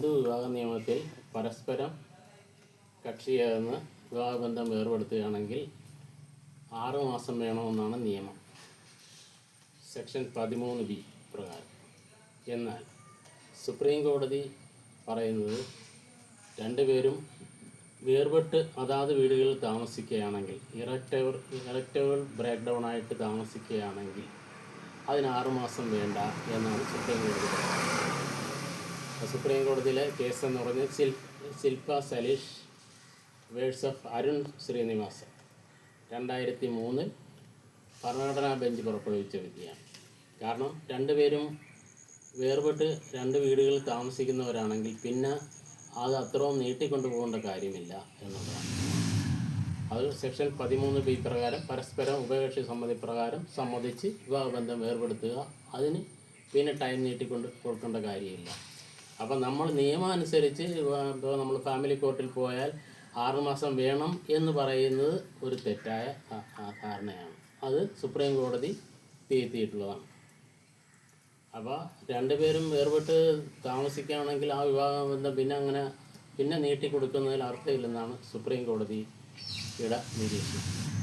ഹിന്ദു വിവാഹ നിയമത്തിൽ പരസ്പരം കക്ഷിയാകുന്ന വിവാഹബന്ധം വേർപെടുത്തുകയാണെങ്കിൽ ആറ് മാസം വേണമെന്നാണ് നിയമം. സെക്ഷൻ പതിമൂന്ന് ബി പ്രകാരം. എന്നാൽ സുപ്രീം കോടതി പറയുന്നത് രണ്ടുപേരും വേർപെട്ട് അതാത് വീടുകളിൽ താമസിക്കുകയാണെങ്കിൽ ഇറക്റ്റവർ ഇറക്റ്റബിൾ ബ്രേക്ക് ഡൗൺ ആയിട്ട് താമസിക്കുകയാണെങ്കിൽ അതിന് ആറുമാസം വേണ്ട എന്നാണ് സുപ്രീം കോടതി പറയുന്നത്. സുപ്രീം കോടതിയിലെ കേസ് എന്ന് പറഞ്ഞാൽ ശിൽ ശില്പ സലീഷ് വേഴ്സ് ഓഫ് അരുൺ ശ്രീനിവാസ് രണ്ടായിരത്തി മൂന്നിൽ ഭരണഘടനാ ബെഞ്ച് പുറപ്പെടുവിച്ച വിധിയാണ്. കാരണം രണ്ടുപേരും വേർപെട്ട് രണ്ട് വീടുകളിൽ താമസിക്കുന്നവരാണെങ്കിൽ പിന്നെ അത് അത്രയും നീട്ടിക്കൊണ്ടു പോകേണ്ട കാര്യമില്ല എന്നുള്ളതാണ്. അത് സെക്ഷൻ പതിമൂന്ന് ബി പ്രകാരം പരസ്പരം ഉഭയകക്ഷി സമ്മതി പ്രകാരം സമ്മതിച്ച് വിവാഹബന്ധം വേർപെടുത്തുക. അതിന് പിന്നെ ടൈം നീട്ടിക്കൊണ്ട് കൊടുക്കേണ്ട കാര്യമില്ല. അപ്പം നമ്മൾ നിയമം അനുസരിച്ച് ഇപ്പോൾ നമ്മൾ ഫാമിലി കോർട്ടിൽ പോയാൽ ആറുമാസം വേണം എന്ന് പറയുന്നത് ഒരു തെറ്റായ ധാരണയാണ്. അത് സുപ്രീം കോടതി തിരുത്തിയിട്ടുള്ളതാണ്. അപ്പോൾ രണ്ടുപേരും വേർപെട്ട് താമസിക്കുകയാണെങ്കിൽ ആ വിവാഹബന്ധം പിന്നെ അങ്ങനെ പിന്നെ നീട്ടി നീട്ടിക്കൊടുക്കുന്നതിൽ അർത്ഥമില്ലെന്നാണ് സുപ്രീം കോടതിയുടെ നിരീക്ഷണം.